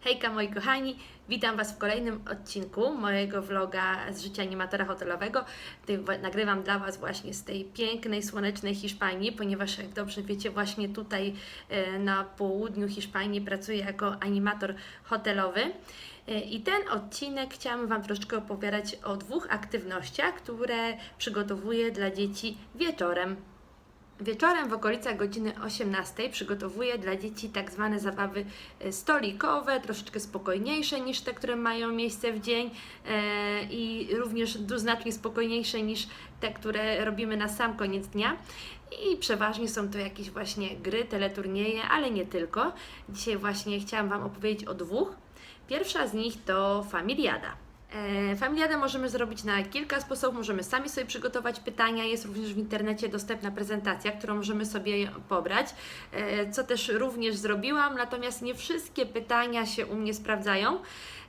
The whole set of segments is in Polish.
Hejka moi kochani, witam Was w kolejnym odcinku mojego vloga z życia animatora hotelowego. Nagrywam dla Was właśnie z tej pięknej, słonecznej Hiszpanii, ponieważ jak dobrze wiecie, właśnie tutaj e, na południu Hiszpanii pracuję jako animator hotelowy. E, I ten odcinek chciałam Wam troszeczkę opowiadać o dwóch aktywnościach, które przygotowuję dla dzieci wieczorem. Wieczorem w okolicach godziny 18 przygotowuję dla dzieci tak zwane zabawy e, stolikowe, troszeczkę spokojniejsze niż te, które mają miejsce w dzień e, i również znacznie spokojniejsze niż te, które robimy na sam koniec dnia. I przeważnie są to jakieś właśnie gry, teleturnieje, ale nie tylko. Dzisiaj właśnie chciałam Wam opowiedzieć o dwóch. Pierwsza z nich to Familiada. E, Familiadę możemy zrobić na kilka sposobów. Możemy sami sobie przygotować pytania. Jest również w internecie dostępna prezentacja, którą możemy sobie pobrać, e, co też również zrobiłam. Natomiast nie wszystkie pytania się u mnie sprawdzają,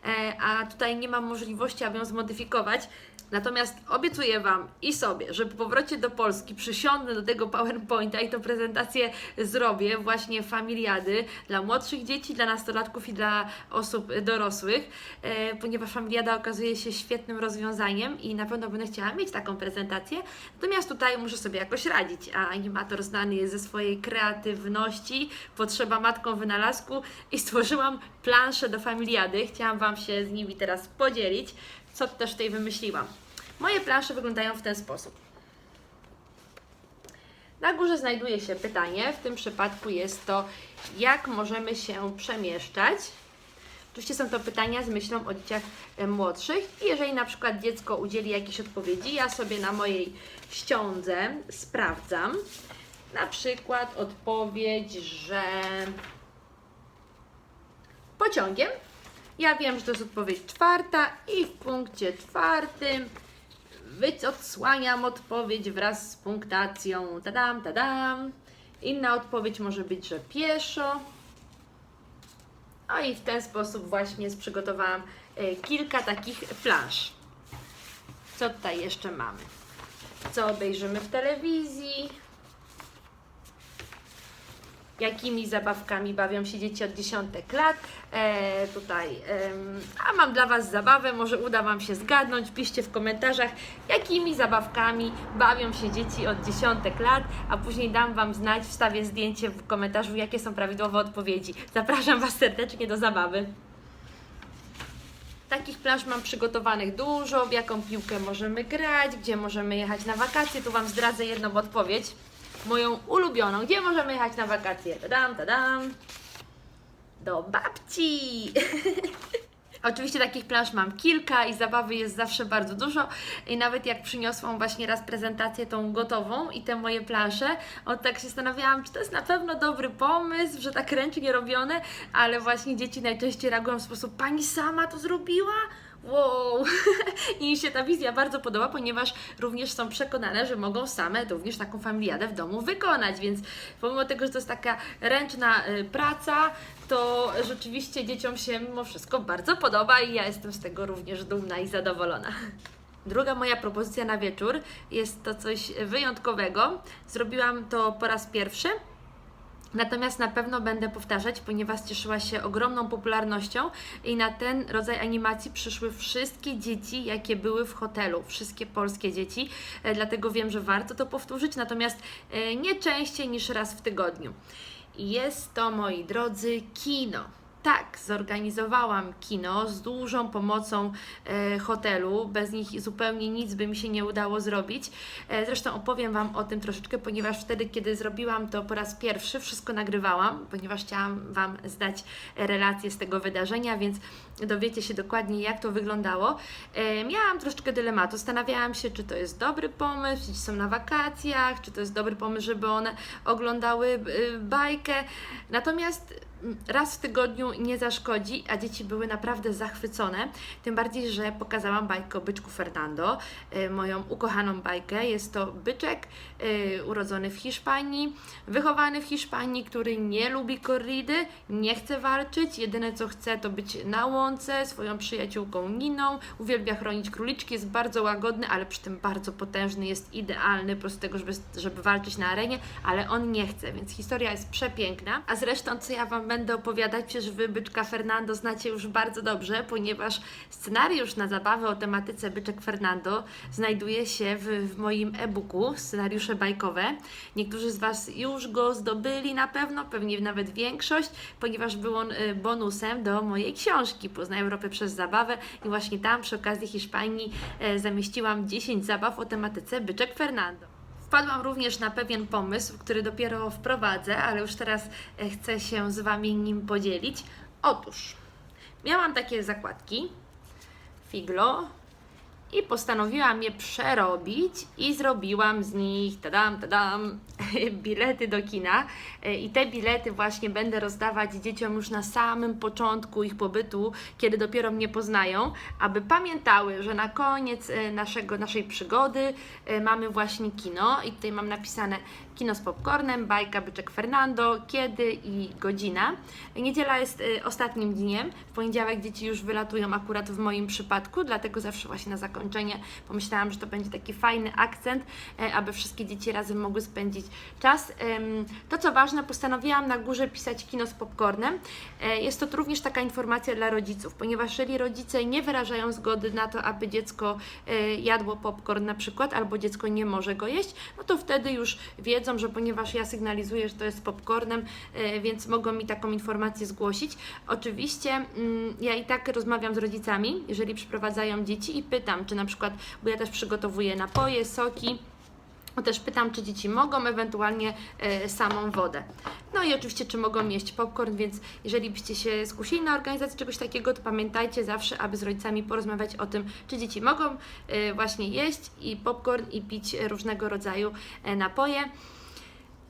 e, a tutaj nie mam możliwości, aby ją zmodyfikować. Natomiast obiecuję Wam i sobie, że po powrocie do Polski przysiądę do tego PowerPointa i tę prezentację zrobię właśnie familiady dla młodszych dzieci, dla nastolatków i dla osób dorosłych, e, ponieważ familiada okazuje się świetnym rozwiązaniem i na pewno będę chciała mieć taką prezentację. Natomiast tutaj muszę sobie jakoś radzić, a animator znany jest ze swojej kreatywności, potrzeba matką wynalazku i stworzyłam planszę do familiady. Chciałam Wam się z nimi teraz podzielić, co też tutaj wymyśliłam. Moje plansze wyglądają w ten sposób. Na górze znajduje się pytanie, w tym przypadku jest to, jak możemy się przemieszczać. Oczywiście są to pytania z myślą o dzieciach e, młodszych i jeżeli na przykład dziecko udzieli jakiejś odpowiedzi, ja sobie na mojej ściądze sprawdzam. Na przykład odpowiedź, że pociągiem. Ja wiem, że to jest odpowiedź czwarta i w punkcie czwartym odsłaniam odpowiedź wraz z punktacją. Tadam, tadam. Inna odpowiedź może być, że pieszo. No i w ten sposób właśnie przygotowałam e, kilka takich plansz. Co tutaj jeszcze mamy? Co obejrzymy w telewizji? Jakimi zabawkami bawią się dzieci od dziesiątek lat? E, tutaj, em, a mam dla Was zabawę, może uda Wam się zgadnąć. Piszcie w komentarzach, jakimi zabawkami bawią się dzieci od dziesiątek lat, a później dam Wam znać, wstawię zdjęcie w komentarzu, jakie są prawidłowe odpowiedzi. Zapraszam Was serdecznie do zabawy. Takich plansz mam przygotowanych dużo, w jaką piłkę możemy grać, gdzie możemy jechać na wakacje. Tu Wam zdradzę jedną odpowiedź, moją ulubioną. Gdzie możemy jechać na wakacje? Tadam, tadam. Do babci! Oczywiście takich plansz mam kilka i zabawy jest zawsze bardzo dużo i nawet jak przyniosłam właśnie raz prezentację tą gotową i te moje plansze, o tak się zastanawiałam, czy to jest na pewno dobry pomysł, że tak ręcznie robione, ale właśnie dzieci najczęściej reagują w sposób, pani sama to zrobiła? Wow! I mi się ta wizja bardzo podoba, ponieważ również są przekonane, że mogą same również taką familiadę w domu wykonać, więc pomimo tego, że to jest taka ręczna y, praca, to rzeczywiście dzieciom się mimo wszystko bardzo podoba i ja jestem z tego również dumna i zadowolona. Druga moja propozycja na wieczór jest to coś wyjątkowego. Zrobiłam to po raz pierwszy. Natomiast na pewno będę powtarzać, ponieważ cieszyła się ogromną popularnością i na ten rodzaj animacji przyszły wszystkie dzieci, jakie były w hotelu, wszystkie polskie dzieci, e, dlatego wiem, że warto to powtórzyć, natomiast e, nie częściej niż raz w tygodniu. Jest to, moi drodzy, kino. Tak, zorganizowałam kino z dużą pomocą e, hotelu. Bez nich zupełnie nic by mi się nie udało zrobić. E, zresztą opowiem Wam o tym troszeczkę, ponieważ wtedy, kiedy zrobiłam to po raz pierwszy, wszystko nagrywałam, ponieważ chciałam Wam zdać relację z tego wydarzenia, więc dowiecie się dokładnie, jak to wyglądało. E, miałam troszeczkę dylematu. Zastanawiałam się, czy to jest dobry pomysł, czy są na wakacjach, czy to jest dobry pomysł, żeby one oglądały y, bajkę. Natomiast raz w tygodniu nie zaszkodzi, a dzieci były naprawdę zachwycone. Tym bardziej, że pokazałam bajkę o byczku Fernando, y, moją ukochaną bajkę. Jest to byczek y, urodzony w Hiszpanii, wychowany w Hiszpanii, który nie lubi korridy, nie chce walczyć. Jedyne co chce to być na łące swoją przyjaciółką Niną. Uwielbia chronić króliczki, jest bardzo łagodny, ale przy tym bardzo potężny, jest idealny po prostu tego, żeby, żeby walczyć na arenie, ale on nie chce, więc historia jest przepiękna. A zresztą, co ja Wam będę opowiadać, przecież Wy Byczka Fernando znacie już bardzo dobrze, ponieważ scenariusz na zabawę o tematyce Byczek Fernando znajduje się w, w moim e-booku, scenariusze bajkowe. Niektórzy z Was już go zdobyli na pewno, pewnie nawet większość, ponieważ był on y, bonusem do mojej książki Poznaj Europę przez zabawę i właśnie tam przy okazji Hiszpanii e, zamieściłam 10 zabaw o tematyce Byczek Fernando. Wpadłam również na pewien pomysł, który dopiero wprowadzę, ale już teraz e, chcę się z Wami nim podzielić. Otóż, miałam takie zakładki, figlo, i postanowiłam je przerobić i zrobiłam z nich, tadam, tadam, bilety do kina. E, I te bilety właśnie będę rozdawać dzieciom już na samym początku ich pobytu, kiedy dopiero mnie poznają, aby pamiętały, że na koniec e, naszego, naszej przygody e, mamy właśnie kino. I tutaj mam napisane kino z popcornem, bajka Byczek Fernando, kiedy i godzina. Niedziela jest e, ostatnim dniem. W poniedziałek dzieci już wylatują akurat w moim przypadku, dlatego zawsze właśnie na zakończenie pomyślałam, że to będzie taki fajny akcent, e, aby wszystkie dzieci razem mogły spędzić czas. To co ważne, postanowiłam na górze pisać kino z popcornem. E, Jest to również taka informacja dla rodziców, ponieważ jeżeli rodzice nie wyrażają zgody na to, aby dziecko jadło popcorn na przykład, albo dziecko nie może go jeść, no to wtedy już wiedzą, że ponieważ ja sygnalizuję, że to jest popcornem, e, więc mogą mi taką informację zgłosić. Oczywiście mm, ja i tak rozmawiam z rodzicami, jeżeli przyprowadzają dzieci i pytam, czy na przykład, bo ja też przygotowuję napoje, soki, też pytam, czy dzieci mogą, ewentualnie e, samą wodę. No i oczywiście, czy mogą jeść popcorn, więc jeżeli byście się skusili na organizację czegoś takiego, to pamiętajcie zawsze, aby z rodzicami porozmawiać o tym, czy dzieci mogą e, właśnie jeść i popcorn i pić różnego rodzaju e, napoje.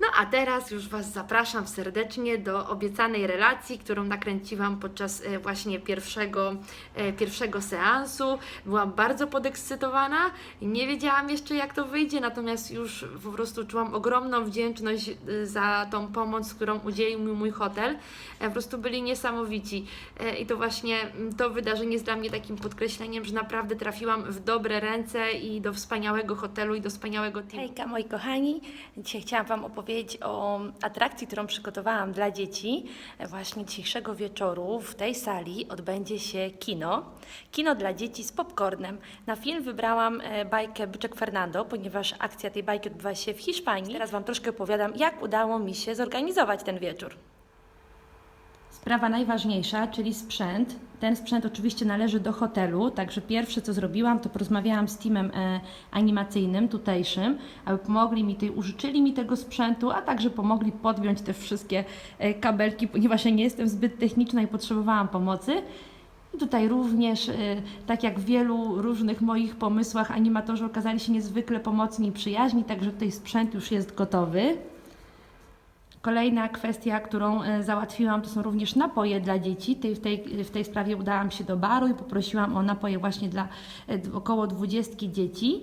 No a teraz już Was zapraszam serdecznie do obiecanej relacji, którą nakręciłam podczas e, właśnie pierwszego, e, pierwszego seansu. Byłam bardzo podekscytowana, nie wiedziałam jeszcze jak to wyjdzie, natomiast już po prostu czułam ogromną wdzięczność e, za tą pomoc, którą udzielił mi mój hotel. Po prostu byli niesamowici i to właśnie mm, to wydarzenie jest dla mnie takim podkreśleniem, że naprawdę trafiłam w dobre ręce i do wspaniałego hotelu i do wspaniałego teamu. Hejka moi kochani, dzisiaj chciałam Wam opowiedzieć o atrakcji, którą przygotowałam dla dzieci. Właśnie dzisiejszego wieczoru w tej sali odbędzie się kino. Kino dla dzieci z popcornem. Na film wybrałam e, bajkę Byczek Fernando, ponieważ akcja tej bajki odbywa się w Hiszpanii. Teraz Wam troszkę opowiadam, jak udało mi się zorganizować ten wieczór. Sprawa najważniejsza, czyli sprzęt. Ten sprzęt oczywiście należy do hotelu, także pierwsze co zrobiłam, to porozmawiałam z teamem e, animacyjnym tutejszym, aby pomogli mi tutaj, użyczyli mi tego sprzętu, a także pomogli podpiąć te wszystkie e, kabelki, ponieważ ja nie jestem zbyt techniczna i potrzebowałam pomocy. I tutaj również, e, tak jak w wielu różnych moich pomysłach, animatorzy okazali się niezwykle pomocni i przyjaźni, także tutaj sprzęt już jest gotowy. Kolejna kwestia, którą e, załatwiłam, to są również napoje dla dzieci. W, tej, w tej sprawie udałam się do baru i poprosiłam o napoje właśnie dla e, około 20 dzieci.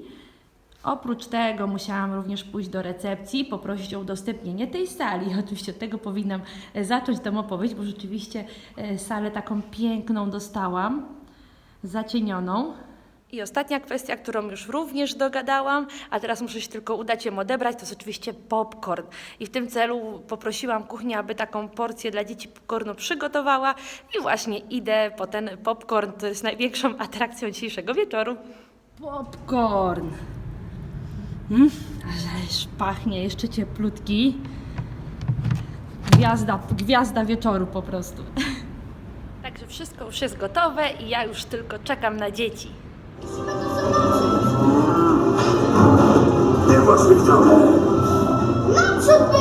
Oprócz tego musiałam również pójść do recepcji, poprosić o udostępnienie tej sali. Oczywiście od tego powinnam e, zacząć tę opowieść, bo rzeczywiście salę taką piękną dostałam, zacienioną. I ostatnia kwestia, którą już również dogadałam, a teraz muszę się tylko udać ją odebrać, to jest oczywiście popcorn. I w tym celu poprosiłam kuchnię, aby taką porcję dla dzieci popcornu przygotowała i właśnie idę po ten popcorn, to jest największą atrakcją dzisiejszego wieczoru. Popcorn! Mm, ależ pachnie, jeszcze cieplutki. Gwiazda, gwiazda wieczoru po prostu. Także wszystko już jest gotowe i ja już tylko czekam na dzieci. Nie właśnie. Naprzód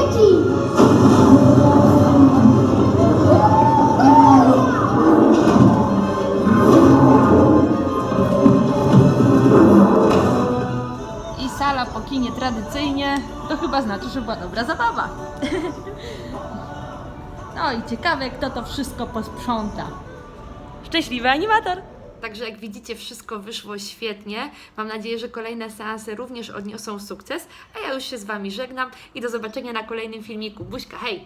i sala po kinie tradycyjnie, to chyba znaczy, że była dobra zabawa. No i ciekawe, kto to wszystko posprząta. Szczęśliwy animator! Także jak widzicie, wszystko wyszło świetnie. Mam nadzieję, że kolejne seanse również odniosą sukces. A ja już się z Wami żegnam i do zobaczenia na kolejnym filmiku. Buźka, hej!